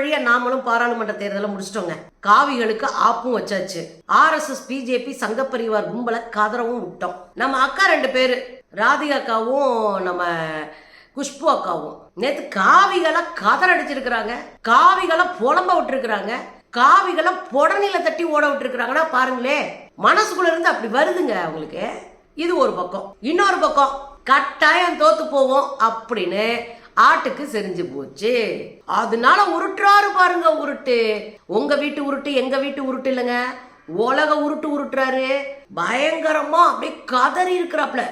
வழியா நாமளும் பாராளுமன்ற தேர்தலை முடிச்சிட்டோங்க. காவிகளுக்கு ஆப்பும் வச்சாச்சு. ஆர்எஸ்எஸ் பிஜேபி சங்க பரிவார் கும்பலை கதறவும் விட்டோம். நம்ம அக்கா ரெண்டு பேரு ராதிகாக்காவும் நம்ம குஷ்பு அக்காவும். நேற்று காவிகளை கதற அடிச்சிருக்கிறாங்க காவிகளை புலம்ப விட்டுருக்குறாங்க. காவிகளை புடனில தட்டி ஓட விட்டுருக்குறாங்கன்னா பாருங்களே மனசுக்குள்ள இருந்து அப்படி வருதுங்க அவங்களுக்கு. இது ஒரு பக்கம். இன்னொரு பக்கம் கட்டாயம் தோத்து போவோம் அப்படின்னு ஆட்டுக்கு செரிஞ்சு போச்சு. அதனால உருட்டுறாரு பாருங்க உருட்டு. உங்க வீட்டு உருட்டு எங்க வீட்டு உருட்டு இல்லைங்க? உலக உருட்டு உருட்டுறாரு. பயங்கரமா அப்படியே கதறி இருக்கிறாப்ல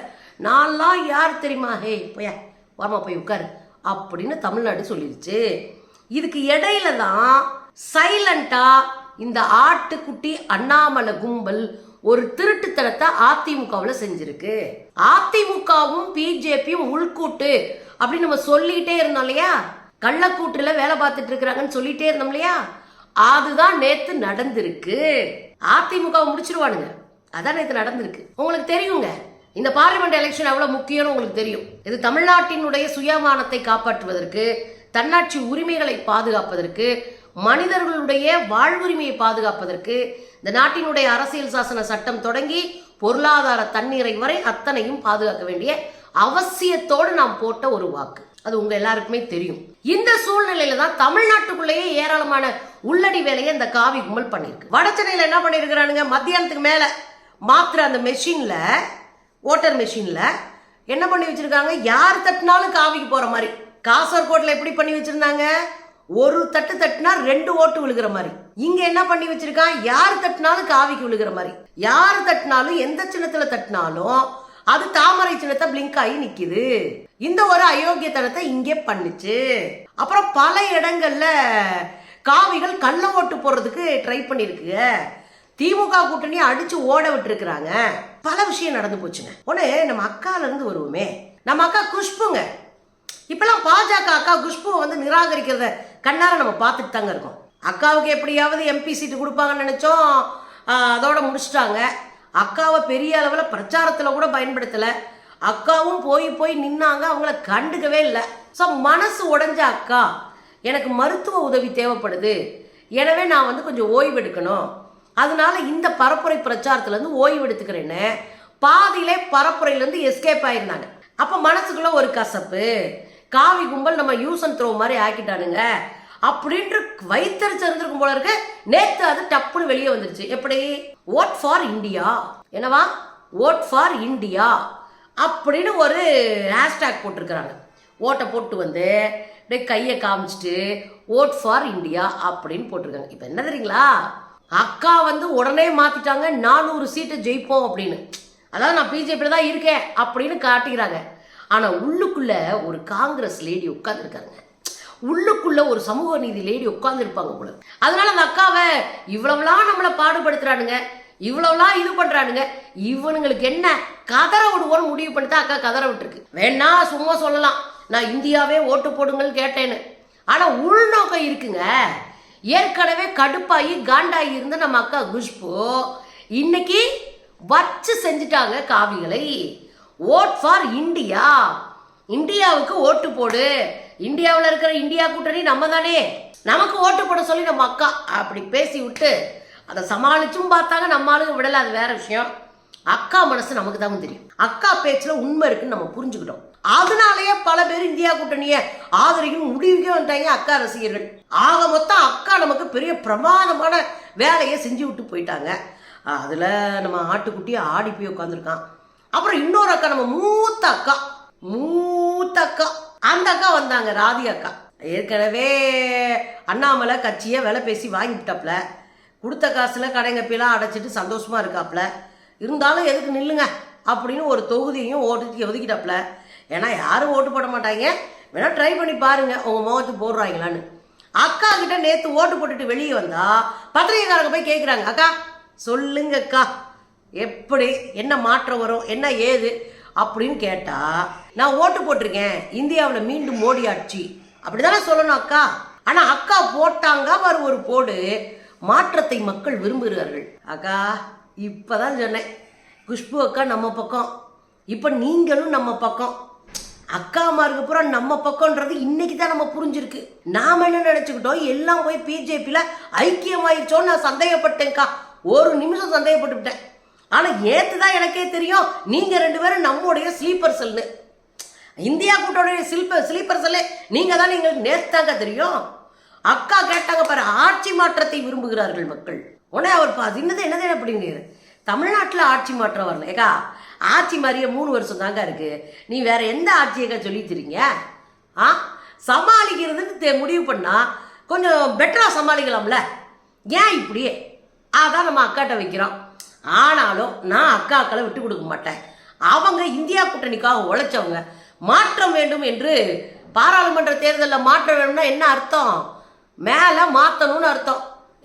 நான்லாம் யார் தெரியுமா? ஹே போய வாமா போய் உட்காரு. அப்படின்னு தமிழ்நாடு சொல்லிருச்சு. இதுக்கு இடையில தான் சைலண்டா இந்த ஆட்டுக்குட்டி அண்ணாமலை கும்பல் ஒரு திருட்டுத்தனத்தை அதிமுகவில் செஞ்சிருக்கு. அதிமுகவும் பிஜேபியும் உள்கூட்டு அப்படின்னு நம்ம சொல்லிட்டே இருந்தோம் இல்லையா? கள்ளக்கூட்டுல வேலை பார்த்துட்டு இருக்கிறாங்கன்னு சொல்லிட்டே இருந்தோம் இல்லையா? அதுதான் நேத்து நடந்திருக்கு. அதிமுக முடிச்சிருவானுங்க. அதான் நேத்து நடந்திருக்கு. உங்களுக்கு தெரியுங்க. இந்த பார்லிமெண்ட் எலெக்ஷன் எவ்வளவு முக்கியம்னு உங்களுக்கு தெரியும். இது தமிழ்நாட்டினுடைய சுயமானத்தை காப்பாற்றுவதற்கு தன்னாட்சி உரிமைகளை பாதுகாப்பதற்கு மனிதர்களுடைய வாழ்வுரிமையை பாதுகாப்பதற்கு இந்த நாட்டினுடைய அரசியல் சாசன சட்டம் தொடங்கி பொருளாதார தண்ணீரை வரை அத்தனையும் பாதுகாக்க வேண்டிய அவசியத்தோடு நாம் போட்ட ஒரு வாக்கு. அது உங்க எல்லாருக்குமே தெரியும். இந்த சூழ்நிலையில தான் தமிழ்நாட்டுக்குள்ளேயே ஏராளமான உள்ளடி வேலையை இந்த காவி கும்பல் பண்ணிருக்கு சென்னையில் என்ன பண்ணிருக்கிறானுங்க மத்தியானத்துக்கு மேல மாத்திர அந்த மெஷின்ல ஓட்டர் மெஷின்ல என்ன பண்ணி வச்சிருக்காங்க? யார் தட்டினாலும் காவிக்கு போற மாதிரி. காசர்கோட்ல எப்படி பண்ணி வச்சிருந்தாங்க? ஒரு தட்டு தட்டுனா ரெண்டு ஓட்டு விழுகிற மாதிரி. இங்க என்ன பண்ணி வச்சிருக்கான்? யார் தட்டினாலும் காவிக்கு விழுகிற மாதிரி. யார் தட்டினாலும் எந்த சின்னத்துல தட்டினாலும் அது தாமரை சின்னத்தை பிளிங்க் ஆகி நிக்குது. இந்த ஒரு அயோக்கியத்தனத்தை இங்கே பண்ணுச்சு. அப்புறம் பல இடங்கள்ல காவிகள் கள்ள ஓட்டு போடுறதுக்கு ட்ரை பண்ணிருக்கு திமுக கூட்டணியை அடிச்சு ஓட விட்டுருக்குறாங்க. பல விஷயம் நடந்து போச்சுங்க. ஒன்று நம்ம அக்கால இருந்து வருவோமே. நம்ம அக்கா குஷ்புங்க. இப்பெல்லாம் பாஜக அக்கா குஷ்புவை வந்து நிராகரிக்கிறத கண்ணார நம்ம பார்த்துட்டு தாங்க இருக்கோம். அக்காவுக்கு எப்படியாவது எம்பி சீட்டு கொடுப்பாங்கன்னு நினச்சோம். அதோட முடிச்சிட்டாங்க. அக்காவை பெரிய அளவில் பிரச்சாரத்தில் கூட பயன்படுத்தலை. அக்காவும் போய் போய் நின்னாங்க. அவங்கள கண்டுக்கவே இல்லை. ஸோ மனசு உடைஞ்ச அக்கா எனக்கு மருத்துவ உதவி தேவைப்படுது. எனவே நான் வந்து கொஞ்சம் ஓய்வு எடுக்கணும். அதனால இந்த பரப்புரை பிரச்சாரத்துலேருந்து ஓய்வு எடுத்துக்கிறேன்னு. பாதியிலே பரப்புரையிலேருந்து எஸ்கேப் ஆயிருந்தாங்க. அப்போ மனசுக்குள்ள ஒரு கசப்பு. காவி கும்பல் நம்ம யூஸ் அண்ட் த்ரோ மாதிரி ஆக்கிட்டானுங்க. அப்படின்ட்டு வைத்தறிச்சு இருந்திருக்கும் போல இருக்கு. நேத்து அது டப்புன்னு வெளியே வந்துருச்சு. எப்படி? ஓட் ஃபார் இந்தியா என்னவா? ஓட் ஃபார் இந்தியா அப்படின்னு ஒரு ஹேஷ்டேக் போட்டிருக்கிறாங்க. ஓட்டை போட்டு வந்து கையை காமிச்சிட்டு ஓட் ஃபார் இந்தியா அப்படின்னு போட்டிருக்காங்க. இப்போ என்ன தெரியுங்களா? அக்கா வந்து உடனே மாத்திட்டாங்க. நானூறு சீட்டு ஜெயிப்போம் அப்படின்னு. அதாவது நான் பிஜேபியில் தான் இருக்கேன் அப்படின்னு காட்டிக்கிறாங்க. ஆனால் உள்ளுக்குள்ள ஒரு காங்கிரஸ் லேடி உட்காந்துருக்காங்க உள்ளுக்குள்ள ஒரு சமூக நீதி லேடி உட்காந்துருப்பாங்க போல. அதனால அந்த அக்காவை இவ்வளவுலாம் நம்மளை பாடுபடுத்துறானுங்க இவ்வளவுலாம் இது பண்றானுங்க இவனுங்களுக்கு என்ன கதற விடுவோன்னு முடிவு பண்ணி தான் அக்கா கதற விட்டுருக்கு. வேணா சும்மா சொல்லலாம். நான் இந்தியாவே ஓட்டு போடுங்கன்னு கேட்டேன்னு. ஆனா உள்நோக்கம் இருக்குங்க. ஏற்கனவே கடுப்பாகி காண்டாகி இருந்த நம்ம அக்கா குஷ்பு இன்னைக்கு வச்சு செஞ்சுட்டாங்க காவிகளை. ஓட் ஃபார் இந்தியா இந்தியாவுக்கு ஓட்டு போடு. இந்தியாவில் இருக்கிற இந்தியா கூட்டணி நம்ம தானே நமக்கு ஓட்டு போட சொல்லி நம்ம அக்கா அப்படி பேசி விட்டு அதை சமாளிச்சும் பார்த்தாங்க நம்ம ஆளுங்க விடல. அது வேற விஷயம். அக்கா மனசு நமக்கு தான் தெரியும். அக்கா பேச்சில் உண்மை இருக்குன்னு நம்ம புரிஞ்சுக்கிட்டோம். அதனாலேயே பல பேர் இந்தியா கூட்டணியை ஆதரிக்கும் முடிவுக்கே வந்துட்டாங்க அக்கா ரசிகர்கள். ஆக மொத்தம் அக்கா நமக்கு பெரிய பிரமாதமான வேலையை செஞ்சு விட்டு போயிட்டாங்க. அதில் நம்ம ஆட்டுக்குட்டி ஆடி போய் உட்காந்துருக்கான் அப்புறம் இன்னொரு அக்கா நம்ம மூத்த அக்கா. மூத்த அக்கா. அந்த அக்கா வந்தாங்க ராதி அக்கா. ஏற்கனவே அண்ணாமலை கட்சியை விலை பேசி வாங்கிட்டாப்ல கொடுத்த காசுல கடைங்கப்பிலாம் அடைச்சிட்டு சந்தோஷமா இருக்காப்ல இருந்தாலும் எதுக்கு நில்லுங்க அப்படின்னு ஒரு தொகுதியையும் ஓட்டு ஒதுக்கிட்டாப்ல ஏன்னா யாரும் ஓட்டு போட மாட்டாங்க. வேணா ட்ரை பண்ணி பாருங்க உங்க முகத்துக்கு போடுறாங்களான்னு. அக்கா கிட்ட நேத்து ஓட்டு போட்டுட்டு வெளியே வந்தா பத்திரிகைக்காரங்க போய் கேட்குறாங்க அக்கா சொல்லுங்க அக்கா எப்படி என்ன மாற்றம் வரும் என்ன ஏது அப்படின்னு கேட்டால் நான் ஓட்டு போட்டிருக்கேன். இந்தியாவில் மீண்டும் மோடி ஆட்சி. அப்படிதானே சொல்லணும் அக்கா. ஆனால் அக்கா போட்டாங்க அவர் ஒரு போடு. மாற்றத்தை மக்கள் விரும்புகிறார்கள். அக்கா இப்பதான் சொன்னேன். குஷ்பு அக்கா நம்ம பக்கம். இப்போ நீங்களும் நம்ம பக்கம். அக்காமாருக்கு பூரா நம்ம பக்கம்ன்றது இன்னைக்கு தான் நம்ம புரிஞ்சிருக்கு. நாம் என்ன நினச்சிக்கிட்டோம்? எல்லாம் போய் பிஜேபியில் ஐக்கியமாயிடுச்சோன்னு நான் சந்தேகப்பட்டேன்க்கா. ஒரு நிமிஷம் சந்தேகப்பட்டுவிட்டேன். ஆனால் ஏத்து தான் எனக்கே தெரியும். நீங்கள் ரெண்டு பேரும் நம்முடைய ஸ்லீப்பர் செல்னு இந்தியா கூட்டோடைய ஸ்லீப்பர் ஸ்லீப்பர் செல்லே நீங்கள் தான் எங்களுக்கு நேர்த்தாங்க தெரியும். அக்கா கேட்டாங்க பாரு ஆட்சி மாற்றத்தை விரும்புகிறார்கள் மக்கள். உடனே அவர் பா என்னது என்னது அப்படிங்கிறாரு. தமிழ்நாட்டில் ஆட்சி மாற்றம் வரல. ஏக்கா ஆட்சி மாதிரியே மூணு வருஷம் தாங்க இருக்கு. நீ வேற எந்த ஆட்சியக்கா சொல்லித்தரீங்க ஆ? சமாளிக்கிறதுன்னு தெ- முடிவு பண்ணா கொஞ்சம் பெட்டராக சமாளிக்கலாம்ல. ஏன் இப்படியே? அதான் நம்ம அக்காட்ட வைக்கிறோம். ஆனாலும் நான் அக்காக்களை விட்டு கொடுக்க மாட்டேன். அவங்க இந்தியா கூட்டணிக்காக உழைச்சவங்க. மாற்றம் வேண்டும் என்று பாராளுமன்ற தேர்தலில் மாற்றம் வேணும்னா என்ன அர்த்தம்? மேலே மாற்றணும்னு அர்த்தம்.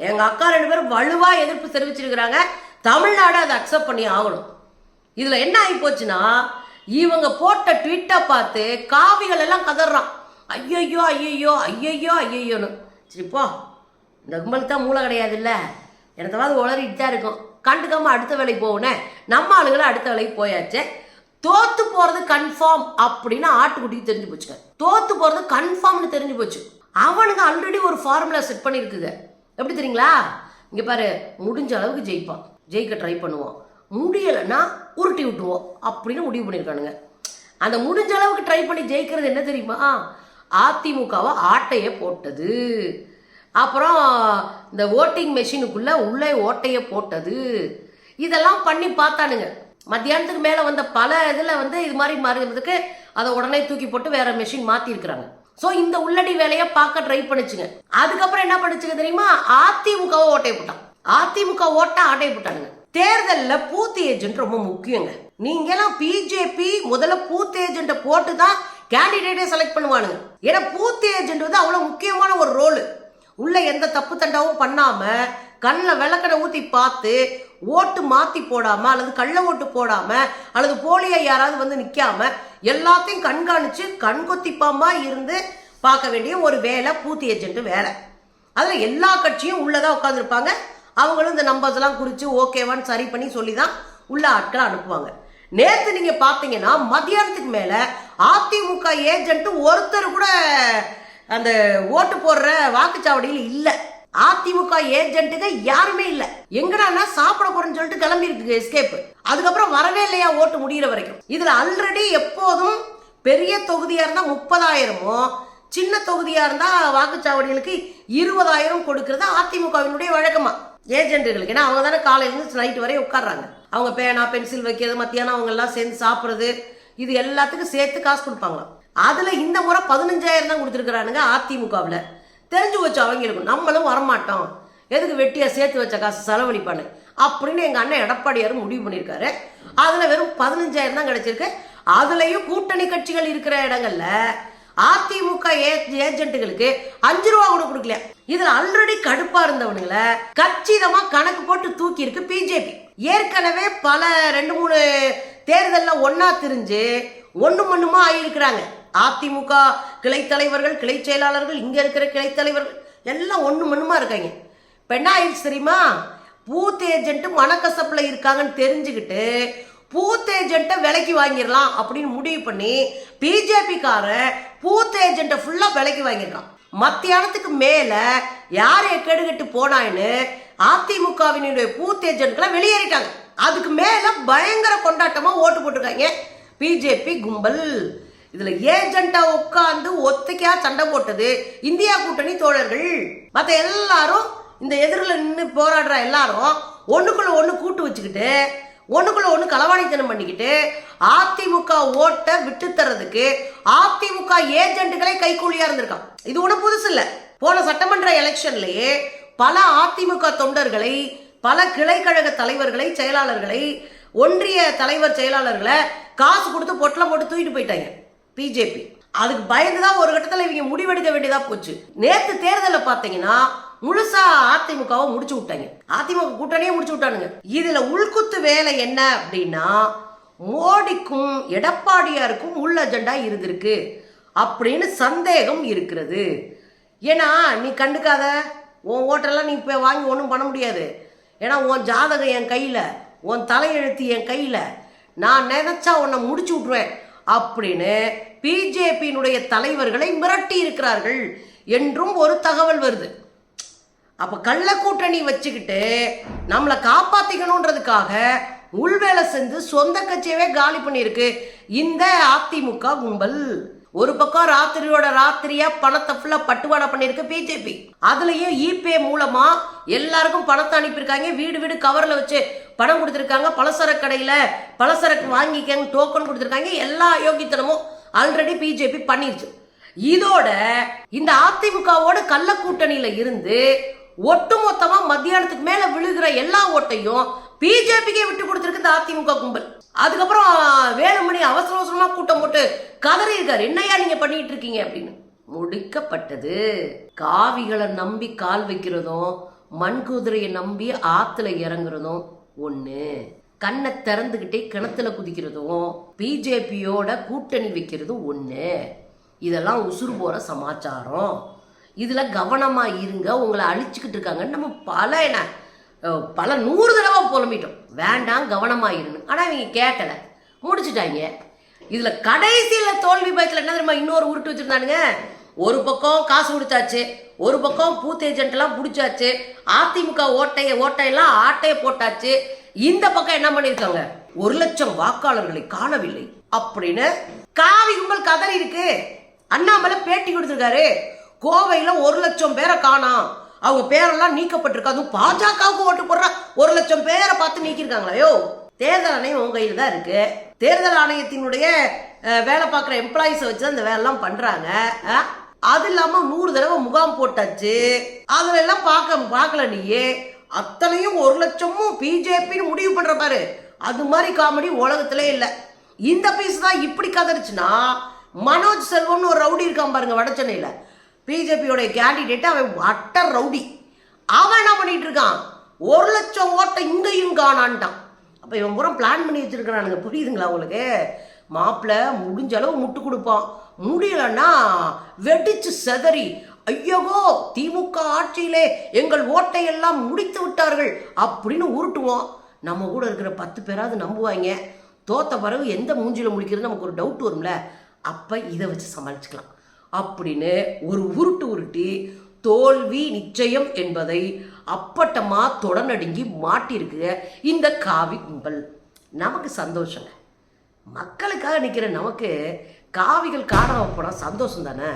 எங்கள் அக்கா ரெண்டு பேரும் வலுவாக எதிர்ப்பு தெரிவிச்சிருக்கிறாங்க. தமிழ்நாடு அதை அக்செப்ட் பண்ணி ஆகணும். இதில் என்ன ஆகி போச்சுன்னா இவங்க போட்ட ட்விட்டை பார்த்து காவிகள் எல்லாம் கதறான். ஐயையோ ஐயையோ ஐயையோ ஐயையோன்னு. சரிப்போ இந்த கும்பலுக்கு தான் மூளை கிடையாது இல்லை எனத்தாவது உளறிட்டு தான் இருக்கும். கண்டுக்காம அடுத்த வேலைக்கு போகணே நம்ம ஆளுகளை அடுத்த வேலைக்கு போயாச்சு. தோத்து போறது கன்ஃபார்ம் அப்படின்னு ஆட்டுக்குட்டிக்கு தெரிஞ்சு போச்சுங்க தோத்து போறது கன்ஃபார்ம்னு தெரிஞ்சு போச்சு. அவனுங்க ஆல்ரெடி ஒரு ஃபார்முலா செட் பண்ணியிருக்குங்க எப்படி தெரியுங்களா? இங்க பாரு முடிஞ்ச அளவுக்கு ஜெயிப்பான். ஜெயிக்க ட்ரை பண்ணுவோம் முடியலைன்னா உருட்டி விட்டுவோம் அப்படின்னு முடிவு பண்ணியிருக்கானுங்க அந்த முடிஞ்ச அளவுக்கு ட்ரை பண்ணி ஜெயிக்கிறது என்ன தெரியுமா? அதிமுகவை ஆட்டையே போட்டது. அப்புறம் இந்த ஓட்டிங் மெஷினுக்குள்ளே உள்ளே ஓட்டையை போட்டது. இதெல்லாம் பண்ணி பார்த்தானுங்க. மத்தியானத்துக்கு மேலே வந்த பல இதில் வந்து இது மாதிரி மாறுகிறதுக்கு அதை உடனே தூக்கி போட்டு வேற மெஷின் மாற்றிருக்கிறாங்க ஸோ இந்த உள்ளடி வேலையை பார்க்க ட்ரை பண்ணுச்சுங்க. அதுக்கப்புறம் என்ன பண்ணுச்சுங்க தெரியுமா? அதிமுகவை ஓட்டையை போட்டான். அதிமுக ஓட்டை ஆட்டையை போட்டானுங்க. தேர்தலில் பூத்து ஏஜென்ட் ரொம்ப முக்கியங்க. நீங்கெல்லாம் பிஜேபி முதல்ல பூத்து ஏஜென்ட்டை போட்டு தான் கேண்டிடேட்டை செலக்ட் பண்ணுவானுங்க. ஏன்னா பூத்து ஏஜென்ட் வந்து அவ்வளோ முக்கியமான ஒரு ரோலு உள்ள எந்த தப்பு தண்டாவும் பண்ணாம கண்ணில் விளக்கடை ஊற்றி பார்த்து ஓட்டு மாற்றி போடாமல் அல்லது கள்ள ஓட்டு போடாமல் அல்லது போலியை யாராவது வந்து நிற்காம எல்லாத்தையும் கண்காணித்து கண்கொத்தி இருந்து பார்க்க வேண்டிய ஒரு வேலை பூத்தி ஏஜென்ட் வேலை. அதில் எல்லா கட்சியும் உள்ளதாக உட்காந்துருப்பாங்க அவங்களும் இந்த நம்பர்ஸ்லாம் குறித்து ஓகேவான்னு சரி பண்ணி சொல்லி தான் உள்ள ஆட்களை அனுப்புவாங்க. நேற்று நீங்கள் பார்த்தீங்கன்னா மதியானத்துக்கு மேலே அதிமுக ஏஜென்ட்டு ஒருத்தர் கூட அந்த ஓட்டு போடுற வாக்குச்சாவடியில் இல்லை. அதிமுக ஏஜென்ட்டுங்க யாருமே இல்லை. எங்கடானா சாப்பிட போறேன்னு சொல்லிட்டு கிளம்பி இருக்கு எஸ்கேப் அதுக்கப்புறம் வரவே இல்லையா ஓட்டு முடியிற வரைக்கும். இதுல ஆல்ரெடி எப்போதும் பெரிய தொகுதியா இருந்தா முப்பதாயிரமும் சின்ன தொகுதியா இருந்தா வாக்குச்சாவடிகளுக்கு இருபதாயிரம் கொடுக்கறது அதிமுகவினுடைய வழக்கமா? ஏஜென்ட்டுகளுக்கு. ஏன்னா அவங்க தானே காலையிலேருந்து நைட்டு வரையும் உட்கார்றாங்க. அவங்க பேனா பென்சில் வைக்கிறது மத்தியானம் அவங்க எல்லாம் சேர்ந்து சாப்பிட்றது இது எல்லாத்துக்கும் சேர்த்து காசு கொடுப்பாங்களாம். அதில் இந்த முறை பதினஞ்சாயிரம் தான் கொடுத்துருக்குறானுங்க அதிமுகவில். தெரிஞ்சு வச்சு அவங்களுக்கும் நம்மளும் வரமாட்டோம். எதுக்கு வெட்டியாக சேர்த்து வச்ச காசு செலவழிப்பானு? அப்படின்னு எங்கள் அண்ணன் எடப்பாடியார் முடிவு பண்ணியிருக்காரு. அதில் வெறும் பதினஞ்சாயிரம் தான் கிடச்சிருக்கு. அதுலேயும் கூட்டணி கட்சிகள் இருக்கிற இடங்களில் அதிமுக ஏஜென்ட்டுகளுக்கு அஞ்சு ரூபா கூட கொடுக்கல. இதுல ஆல்ரெடி கடுப்பா இருந்தவனுங்களை கச்சிதமா கணக்கு போட்டு தூக்கி இருக்கு பிஜேபி. ஏற்கனவே பல ரெண்டு மூணு தேர்தலில் ஒன்னா திரிஞ்சு ஒன்று மண்ணுமா ஆகியிருக்கிறாங்க. அதிமுக கிளை தலைவர்கள் கிளை செயலாளர்கள் இங்கே இருக்கிற கிளை தலைவர்கள் எல்லாம் ஒன்று மண்ணுமா இருக்காங்க? இப்ப என்ன ஆயிடுச்சு தெரியுமா பூத் ஏஜென்ட்டு மனக்கசப்பில் இருக்காங்கன்னு தெரிஞ்சுக்கிட்டு பூத் ஏஜென்ட்டை விலைக்கு வாங்கிடலாம் அப்படின்னு முடிவு பண்ணி பிஜேபிக்காரன் பூத் ஏஜென்ட்டை ஃபுல்லாக விலைக்கு வாங்கியிருக்கான். மத்தியானத்துக்கு மேலே யார் கெடுகட்டு போனான்னு அதிமுகவினுடைய பூத் ஏஜென்ட்லாம் வெளியேறிட்டாங்க. அதுக்கு மேலே பயங்கர கொண்டாட்டமாக ஓட்டு போட்டிருக்காங்க. பிஜேபி கும்பல். இதுல ஏஜென்ட்டா உட்காந்து ஒத்தைக்கா சண்டை போட்டது. இந்தியா கூட்டணி தோழர்கள். மத்த எல்லாரும் இந்த எதிரில் நின்று போராடுற எல்லாரும் ஒண்ணுக்குள்ள ஒண்ணு கூட்டு வச்சுக்கிட்டு ஒண்ணுக்குள்ள ஒண்ணு களவாணித்தனம் பண்ணிக்கிட்டு அதிமுக ஓட்டை விட்டு தர்றதுக்கு அதிமுக ஏஜென்ட்டுகளே கைகூலியா இருந்திருக்கான் இது ஒண்ணும் புதுசு இல்ல. போன சட்டமன்ற எலெக்ஷன்லயே பல அதிமுக தொண்டர்களை பல கிளைக்கழக தலைவர்களை செயலாளர்களை ஒன்றிய தலைவர் செயலாளர்களை காசு கொடுத்து பொட்டலம் போட்டு தூக்கிட்டு போயிட்டாங்க. பிஜேபி. அதுக்கு பயந்து தான் ஒரு கட்டத்தில் இவங்க முடிவெடுக்க வேண்டியதாக போச்சு. நேற்று தேர்தலில் பார்த்தீங்கன்னா முழுசா அதிமுகவை முடிச்சு விட்டாங்க. அதிமுக கூட்டணியே முடிச்சு விட்டானுங்க. இதுல உள்குத்து வேலை என்ன அப்படின்னா மோடிக்கும் எடப்பாடியாருக்கும் உள் அஜெண்டா இருந்திருக்கு அப்படின்னு சந்தேகம் இருக்கிறது. ஏன்னா நீ கண்டுக்காத உன் ஓட்டெல்லாம் நீ இப்போ வாங்கி ஒன்றும் பண்ண முடியாது. ஏன்னா உன் ஜாதகம் என் கையில் உன் தலையெழுத்து என் கையில். நான் நினச்சா உன்னை முடிச்சு விட்ருவேன் அப்படின்னு பிஜேபியினுடைய தலைவர்களை மிரட்டி இருக்கிறார்கள் என்றும் ஒரு தகவல் வருது. அப்போ கள்ள கூட்டணி வச்சுக்கிட்டு நம்மளை காப்பாற்றிக்கணுன்றதுக்காக உள்வேலை செஞ்சு சொந்த கட்சியவே காலி பண்ணியிருக்கு. இந்த அதிமுக கும்பல். ஒரு பக்கம் ராத்திரியோட ராத்திரியா பணத்தை ஃபுல்லா பட்டுவாடா பண்ணிருக்கு பிஜேபி அதுலயும் இபே மூலமா எல்லாருக்கும் பணத்தை அனுப்பியிருக்காங்க. வீடு வீடு கவர்ல வச்சு பணம் கொடுத்துருக்காங்க. பலசரக்கு கடையில பலசரக்கு வாங்கிக்கங்க டோக்கன் கொடுத்துருக்காங்க. எல்லா யோகித்தனமும் ஆல்ரெடி பிஜேபி பண்ணிருச்சு. இதோட இந்த அதிமுகவோட கள்ள கூட்டணியில இருந்து ஒட்டுமொத்தமா மத்தியானத்துக்கு மேல விழுகிற எல்லா ஓட்டையும் பிஜேபிக்கே விட்டு கொடுத்துருக்கு இந்த அதிமுக கும்பல். அதுக்கப்புறம் வேலுமணி அவசர அவசரமா கூட்டம் போட்டு கதறி இருக்காரு என்னையா நீங்க பண்ணிட்டு இருக்கீங்க அப்படின்னு. முடிக்கப்பட்டது. காவிகளை நம்பி கால் வைக்கிறதும் மண் குதிரையை நம்பி ஆத்துல இறங்குறதும் ஒண்ணு. கண்ணை திறந்துகிட்டே கிணத்துல குதிக்கிறதும் பிஜேபியோட கூட்டணி வைக்கிறதும் ஒண்ணு. இதெல்லாம் உசுறு போற சமாச்சாரம். இதுல கவனமா இருங்க. உங்களை அழிச்சுக்கிட்டு இருக்காங்கன்னு நம்ம பல என்ன பல நூறு தடவை புலம்பிட்டோம். வேண்டாம் கவனமா இருன்னு ஆனா இவங்க கேட்கல முடிச்சிட்டாங்க. இதுல கடைசியில தோல்வி பயத்துல என்ன தெரியுமா இன்னொரு உருட்டு வச்சிருந்தானுங்க? ஒரு பக்கம் காசு கொடுத்தாச்சு ஒரு பக்கம் பூத் ஏஜென்ட்லாம் எல்லாம் பிடிச்சாச்சு அதிமுக ஓட்டைய ஓட்டையெல்லாம் ஆட்டைய போட்டாச்சு. இந்த பக்கம் என்ன பண்ணிருக்காங்க ஒரு லட்சம் வாக்காளர்களை காணவில்லை அப்படின்னு காவி கும்பல் கதறி இருக்கு. அண்ணாமலை பேட்டி கொடுத்திருக்காரு. கோவையில ஒரு லட்சம் பேரை காணோம். அவங்க பேரெல்லாம் நீக்கப்பட்டிருக்கு அதுவும் பாஜகவுக்கு ஓட்டு போடுற ஒரு லட்சம் பேரை பார்த்து நீக்கியிருக்காங்களையோ? தேர்தல் ஆணையம் உங்க கையில் தான் இருக்கு. தேர்தல் ஆணையத்தினுடைய வேலை பார்க்குற எம்ப்ளாயிஸை வச்சு தான் இந்த வேலைலாம் பண்ணுறாங்க அது இல்லாமல் நூறு தடவை முகாம் போட்டாச்சு. அதுல எல்லாம் பார்க்க பார்க்கல நீயே. அத்தனையும் ஒரு லட்சமும் பிஜேபின்னு முடிவு பண்ணுற பாரு. அது மாதிரி காமெடி உலகத்திலே இல்லை. இந்த பீஸ் தான் இப்படி கதறிச்சுன்னா மனோஜ் செல்வம்னு ஒரு ரவுடி இருக்கான் பாருங்க வட சென்னையில் பிஜேபியோட கேண்டிடேட் அவன் அட்டர் ரவுடி. அவன் என்ன பண்ணிட்டு இருக்கான் ஒரு லட்சம் ஓட்டை இங்கேயும் காணான்ட்டான். அப்போ இவன் பூரா பிளான் பண்ணி வச்சிருக்கிறானுங்க. புரியுதுங்களா உங்களுக்கு? மாப்பிள்ளை முடிஞ்ச அளவு முட்டு கொடுப்பான். முடியலன்னா வெடிச்சு செதறி ஐயகோ திமுக ஆட்சியிலே எங்கள் ஓட்டை எல்லாம் முடித்து விட்டார்கள் அப்படின்னு உருட்டுவோம் நம்ம கூட இருக்கிற பத்து பேராவது நம்புவாங்க தோத்த பிறகு எந்த மூஞ்சியில் முடிக்கிறது நமக்கு ஒரு டவுட் வரும்ல. அப்போ இதை வச்சு சமாளிச்சுக்கலாம். அப்படின்னு ஒரு உருட்டு உருட்டி தோல்வி நிச்சயம் என்பதை அப்பட்டமாக தொடநடுங்கி மாட்டியிருக்கு இந்த காவி கும்பல். நமக்கு சந்தோஷங்க. மக்களுக்காக நிற்கிற நமக்கு காவிகள் காணாமல் போனால் சந்தோஷம் தானே?